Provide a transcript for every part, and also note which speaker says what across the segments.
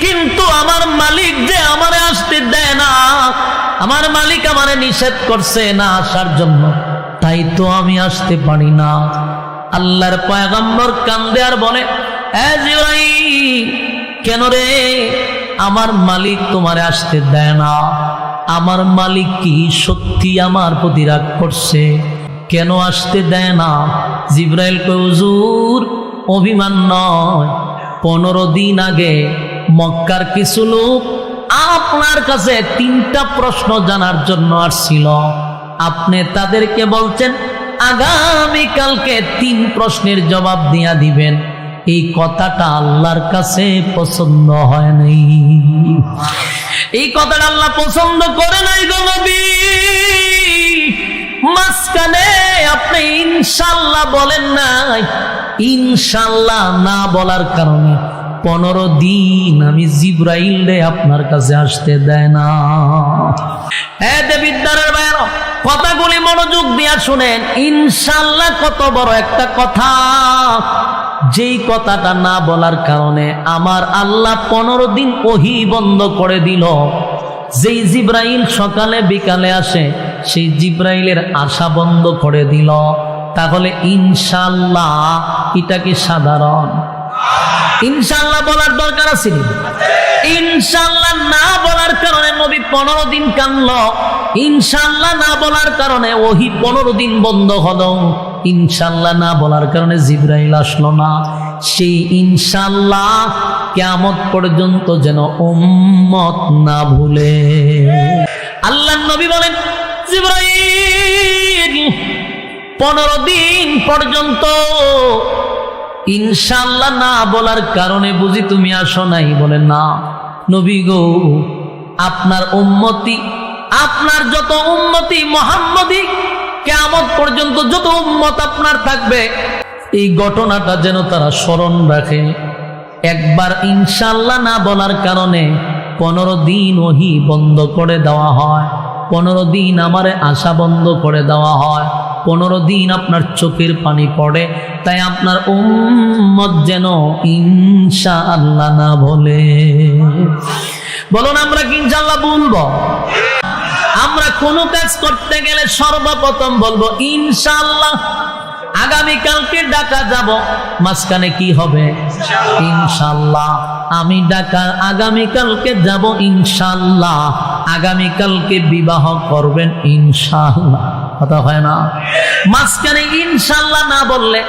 Speaker 1: কিন্তু আমার মালিক যে আমারে আসতে দেয় না আমার মালিক আমারে নিষেধ করছে না আসার জন্য। তাই তো আমি আসতে পারি না। আল্লাহর পয়গম্বর কান্দে আর বলে "এ জিবরাইল, কেন রে? আমার মালিক তোমারে আসতে দেয় না। আমার মালিক কি সত্যি আমার প্রতি রাগ করছে? কেন আসতে দেয় না? জিব্রাইল কয় হুজুর অভিমান নয়। পনেরো দিন আগে মক্কার কিছু লোক আপনার কাছে তিনটা প্রশ্ন জানার জন্য আসছিল। আপনি তাদেরকে বলছেন, আগামী কালকে তিন প্রশ্নের জবাব দিয়া দিবেন। এই কথাটা আল্লাহর কাছে পছন্দ হয় নাই। এই কথাটা আল্লাহ পছন্দ করে নাই গো মাঝখানে আপনি ইনশাল্লাহ বলেন নাই। ইনশাল্লাহ না বলার কারণে পনেরো দিন আমি জিব্রাইল রে আপনার কাছে আসতে দেয় না। কথাগুলি মনোযোগ দিয়া শুনেন। ইনশাল্লাহ কত বড় একটা কথা। যেই কথাটা না বলার কারণে আমার আল্লাহ পনেরো দিন ওহি বন্ধ করে দিল। যেই জিব্রাইল সকালে বিকালে আসে, সেই জিব্রাইলের আশা বন্ধ করে দিল। তাহলে ইনশাল্লাহ এটা কি সাধারণ? ইনশাল্লাহ বলার দরকার আছে? ইনশাল্লাহ না বলার কারণে নবী পনেরো দিন কানল ইনশাল্লাহ না বলার কারণে ওহি পনেরো দিন বন্ধ হলো। ইনশাল্লাহ না বলার কারণে জিব্রাইল আসলো না। সেই ইনশাল্লাহ কেমত পর্যন্ত যেন উম্মত না ভুলে। আল্লাহ নবী বলেন, জিব্রাইল, পনেরো দিন পর্যন্ত ইনশাল্লাহ না বলার কারণে বুঝি তুমি আসো নাই। বলে, না, নবী গো, আপনার উম্মতি, আপনার যত উম্মতি মোহাম্মদী কেমন পর্যন্ত যত উম্মত আপনার থাকবে, এই ঘটনাটা যেন তারা স্মরণ রাখে। একবার ইনশাল্লাহ না বলার কারণে পনেরো দিন ওহি বন্ধ করে দেওয়া হয়, পনেরো দিন আমারে আশা বন্ধ করে দেওয়া হয়। পনেরো দিন আপনার চোখের পানি পড়ে, তাই আপনার উম্মত যেন ইনশা আল্লাহ না বলে। বলুন, আমরা কি ইনশাল্লাহ বলব? আমরা কোনো কাজ করতে গেলে সর্বপ্রথম বলব ইনশাল্লাহ আগামীকালকে ডাকা যাব, মাঝখানে কি হবে? ইনশাল্লাহ আমি ডাকা আগামীকালকে যাব ইনশাল্লাহ আগামীকালকে বিবাহ করবেন ইনশাল্লাহ কথা হয় না। মাঝখানে ইনশাল্লাহ না বললে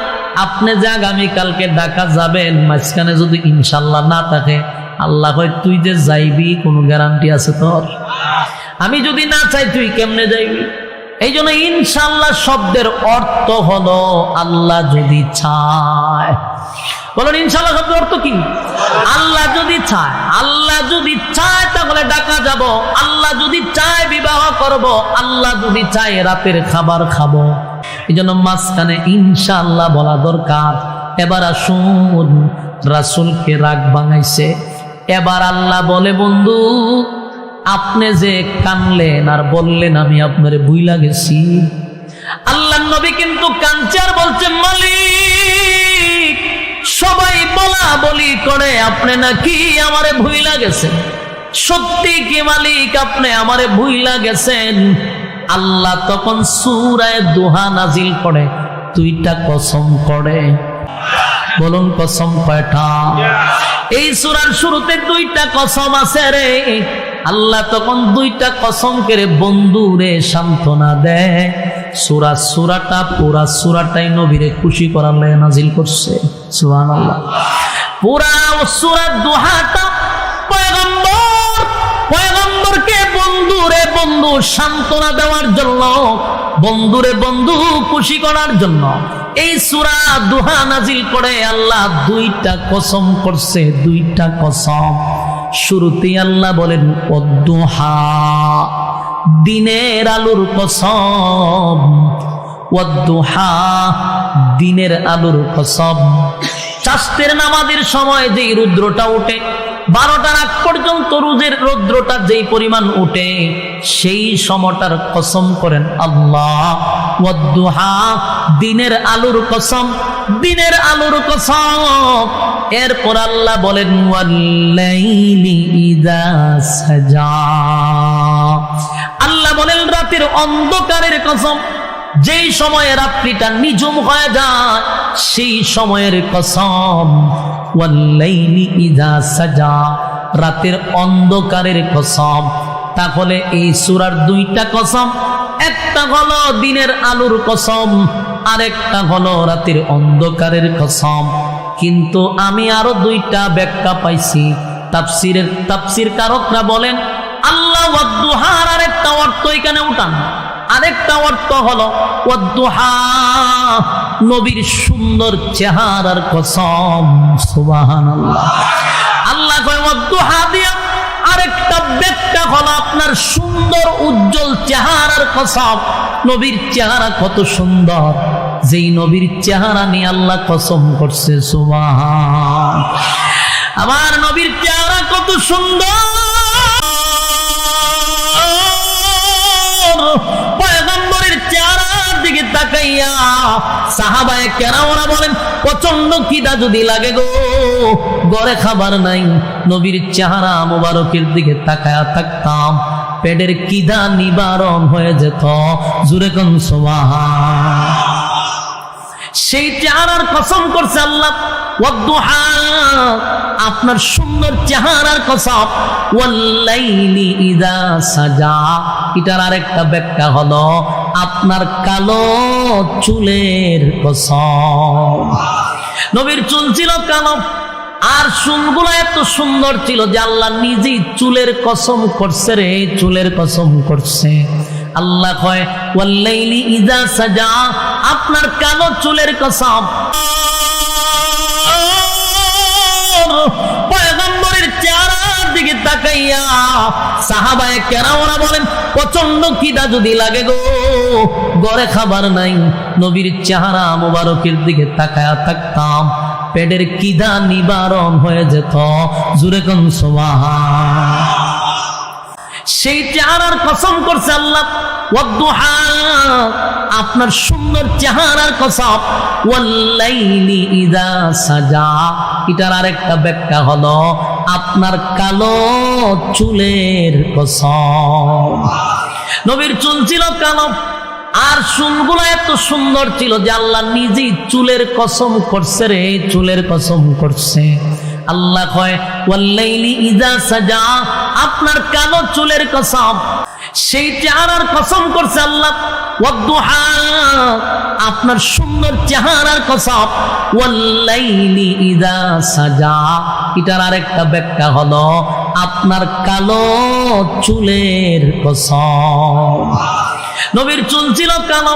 Speaker 1: আপনি যে আগামীকালকে ডাকা যাবেন, মাঝখানে যদি ইনশাল্লাহ না থাকে, আল্লাহ কয়, তুই যে যাইবি, কোনো গ্যারান্টি আছে তোর? আমি যদি না চাই, তুই কেমনে যাইবি? এই জন্য ইনশাল্লাহ শব্দের অর্থ হলো আল্লাহ যদি চায়। বলুন, ইনশাল্লাহ শব্দের অর্থ কি? আল্লাহ যদি চায়, আল্লাহ যদি চায়, তাহলে ডাকা যাব। আল্লাহ যদি চায় করব, আল্লাহ যদি চায় রাতের খাবার খাব। এই জন্য মাঝখানে ইনশাল্লাহ বলা দরকার। এবার আসুন, রাসুলকে রাগ বাঙাইছে এবার আল্লাহ বলে, বন্ধু, আপনি যে কানলেন আর বললেন, আমি আপনার বুইলা গেছি। আল্লাহ নবী কিন্তু কাঞ্চার বলছে, মালিক, সবাই বলা বলি করে, আপনি নাকি আমারে ভুইলা গেছেন? সত্যি কি মালিক, আপনি আমারে ভুইলা গেছেন? আল্লাহ তখন সুরায় দুহা নাজিল করে, দুইটা কসম করে। বলুন কসম কয়টা? এই সুরার শুরুতে দুইটা কসম আছে রে। আল্লাহ তখন দুইটা কসম করে বন্ধু রে সান্ত্বনা দেয়। সুরা সুরাটা পুরা সুরাটাই নবীরে খুশি করার লাই নাজিল করছে। সুহান আল্লাহ পুরা সুরা দুহাটা পয়গম্বর বন্ধুরে বন্ধু সান্ত্বনা দেওয়ার জন্য, বন্ধুরে বন্ধু খুশি করার জন্য। এই সুরা দুহা নাজিল করে আল্লাহ দুইটা কসম করছে, দুইটা কসম। শুরুতেই আল্লাহ বলেন অদ্দুহা দিনের আলুর কসম। ওয়াদ্দুহা দিনের আলুর কসম। চাষতের নামাজের সময় যে রুদ্রটা ওঠে বারোটার আগ পর্যন্ত রোজের রৌদ্রটা যেই পরিমাণ উঠে, সেই সময়টার কসম করেন আল্লাহ। দিনের আলুর কসম, দিনের আলুর কসম। এরপর আল্লাহ বলেন আল্লাহ বলেন, রাতের অন্ধকারের কসম, যেই সময়ে রাত্রিটা নিঝুম হয়ে যায়, সেই সময়ের কসম। রাতের অন্ধকারের কসম। তাহলে এই সুরার দুইটা কসম, একটা হলো দিনের আলুর কসম, আরেকটা হলো রাতের অন্ধকারের কসম। কিন্তু আমি আরও দুইটা ব্যাখ্যা পাইছি। তাফসিরের তাফসির কারকরা বলেন, আল্লাহ আরেকটা অর্থ এখানে উঠান। আরেকটা অর্থ হলো নবীর সুন্দর চেহারার কসম, সুবহানাল্লাহ। আল্লাহ কয় দিয়া আরেকটা ব্যাখ্যা হলো আপনার সুন্দর, উজ্জ্বল চেহারার কসম, নবীর চেহারা কত সুন্দর। যেই নবীর চেহারা নিয়ে আল্লাহ কসম করছে সুবহান আমার নবীর চেহারা কত সুন্দর। সাহাবায়ে কেরামরা বলেন প্রচণ্ড খিদা যদি লাগে গো গড়ে খাবার নাই, নবীর চেহারা মোবারকের দিকে তাকায়া থাকতাম, পেটের কিদা নিবারণ হয়ে যেত। জুরে কোন সেই চেহারার কসম করছে আল্লাহ আপনার সুন্দর চেহারার কসম, ওয়াল্লাইলি ইদা সাজা। এটার আরেকটা ব্যাখ্যা হলো আপনার কালো চুলের নবীর চুল ছিল কালো, আর চুলগুলো এত সুন্দর ছিল যে আল্লাহ নিজেই চুলের কসম করছে রে, চুলের কসম করছে। আল্লাহ কয় ইদা সাজা আপনার কালো চুলের কসম। তাকাইয়া সাহাবায়ে বলেন প্রচণ্ড খিদা যদি লাগে গো? গড়ে খাবার নাই, নবীর চেহারা মোবারকের দিকে তাকায়া থাকতাম, পেটের কিদা নিবারণ হয়ে যেত। জুরে কোন সেই চেহারার কসম করছে আল্লাহ আপনার সুন্দর চেহারার কসম, ওয়াল্লাইলি ইদা সাজা এটার আরেকটা ব্যাখ্যা হলো আপনার কালো চুলের কসম। নবীর চুল ছিল কালো, আর চুলগুলো এত সুন্দর ছিল যে আল্লাহ নিজেই চুলের কসম করছে রে, চুলের কসম করছে। আল্লাহ কয়, ওয়াল্লাইলি ইদা সাজা আপনার কালো চুলের কসম সেই চেহারার কসম করছে আল্লাহ। ওয়াদ্দুহা আপনার সুন্দর চেহারার কসব ওয়াল্লাইলি ইদা সাজা। এটার আরেকটা ব্যাখ্যা হলো, আপনার কালো চুলের কসব নবীর চুল ছিল কালো।